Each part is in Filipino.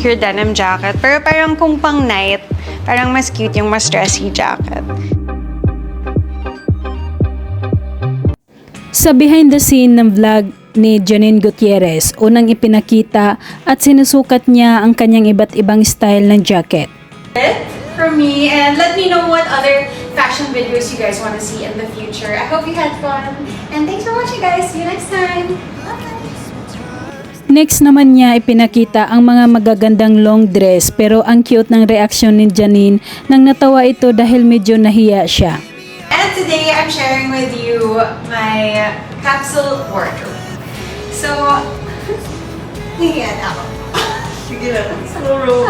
Your denim jacket. Pero parang kung pang night, parang mas cute yung mas dressy jacket. Sa behind the scene ng vlog ni Janine Gutierrez, unang ipinakita at sinusukat niya ang kanyang iba't ibang style ng jacket. from me and let me know what other fashion videos you guys want to see in the future. I hope you had fun and thanks for watching guys. See you next time. Next naman niya ipinakita ang mga magagandang long dress pero ang cute ng reaksyon ni Janine nang natawa ito dahil medyo nahiya siya. And today I'm sharing with you my capsule wardrobe. So, Ayan ako. Sige lang. Slow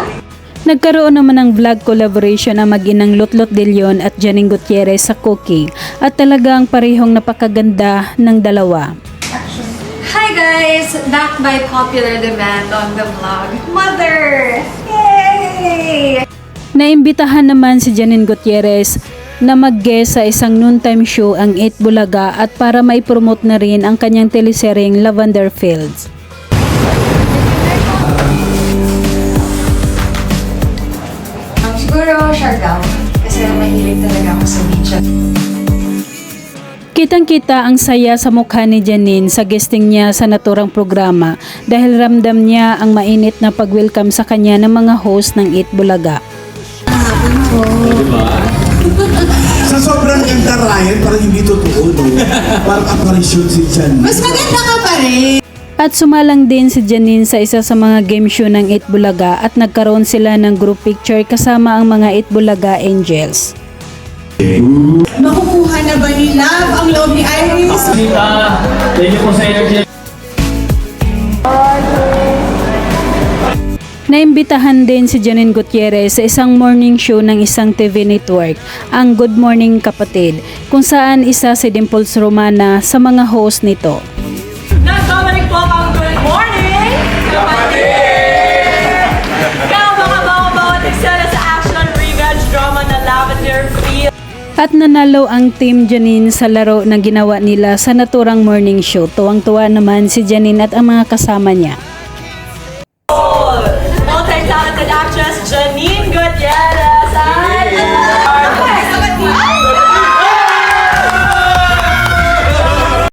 Nagkaroon naman ng vlog collaboration ang mag-inang Lotlot De Leon at Janine Gutierrez sa cooking at talagang parehong napakaganda ng dalawa. Hi guys! Back by popular demand on the vlog. Mother! Yay! Naimbitahan naman si Janine Gutierrez na mag-guest sa isang noontime show ang 8 Bulaga at para maipromote na rin ang kanyang teleseryeng Lavender Fields. Um, siguro Siargao. Kasi mahilig talaga ako sa beach. Kitang-kita ang saya sa mukha ni Janine sa guesting niya sa naturang programa dahil ramdam niya ang mainit na pag-welcome sa kanya ng mga host ng 8 Bulaga. Sa sobrang ganda, Ryan, parang hindi totoo, no? Parang apparition si Jan. Mas maganda ka pa rin. At sumalang din si Janine sa isa sa mga game show ng 8 Bulaga at nagkaroon sila ng group picture kasama ang mga 8 Bulaga Angels. Makukuha na ba ni Love ang loob ni Iris? Tita, thank you po sa energy. Naimbitahan din si Janine Gutierrez sa isang morning show ng isang TV network, ang Good Morning Kapatid, kung saan isa si Dimples Romana sa mga host nito. Nagbabalik po ang good morning! Kapatid! At nanalo ang Team Janine sa laro na ginawa nila sa naturang morning show. Tuwang-tuwa naman si Janine at ang mga kasama niya.